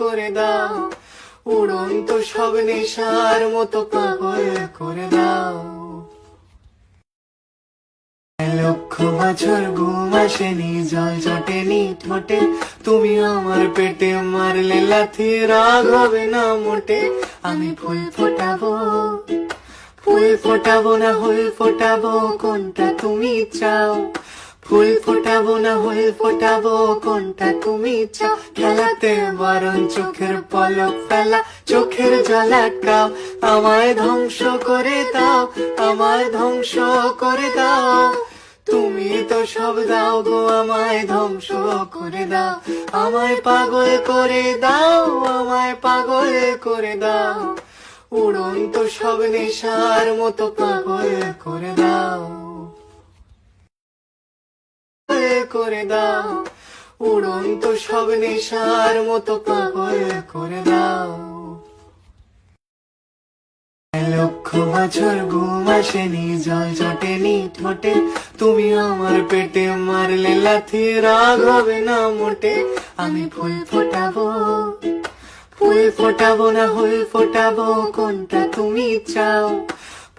করে দাও। উড়ন্ত সব নেশার মতো পাগল করে দাও। লক্ষ বছর ঘুম আসেনি জল জটেনি ঠোঁটে। তুমি আমার পেটে মারলে লাথি, রাগ হবে না মোটে। আমি ফুল ফোটাবো ফুল ফোটাবো না হুল ফোটাবো। কোনটা তুমি চাও? ফুল ফোটাবো না হুল ফোটাবো, কোনটা তুমি চাও? খেলাতে বারণ, চোখের পলক ফেলা, চোখের জলাটাও আমায় ধ্বংস করে দাও, আমায় ধ্বংস করে দাও। তুমি তো সব দাও গো, আমায় ধ্বংস করে দাও। আমায় পাগল করে দাও, আমায় পাগল করে দাও। উড়ন্ত সব নেশার মতো পাগল করে দাও। করে দাও। উড়ন্ত সব নেশার মতো পাগল করে দাও। লক্ষ বছর ঘুম আসেনি, জল জটেনি ঠোঁটে। তুমি আমার পেটে মারলে লাথি, রাগ হবে না মোটে। আমি ফুল ফোটাবো ফুল ফোটাবো না হুল ফোটাবো, কোনটা তুমি চাও?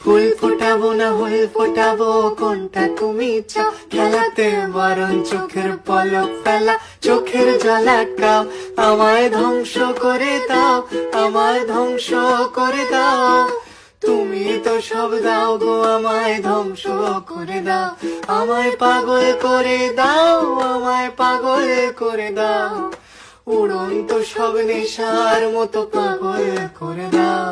ফুল ফোটাবো না হুল ফোটাবো, কোনটা তুমি চাও? খেলাতে বারণ, চোখের পলক ফেলা, চোখের জলাটাও আমায় ধ্বংস করে দাও, আমায় ধ্বংস করে দাও। তুমি তো সব দাও গো, আমায় ধ্বংস করে দাও। আমায় পাগল করে দাও, আমায় পাগল করে দাও। উড়ন্ত সব নেশার মতো পাগল করে দাও।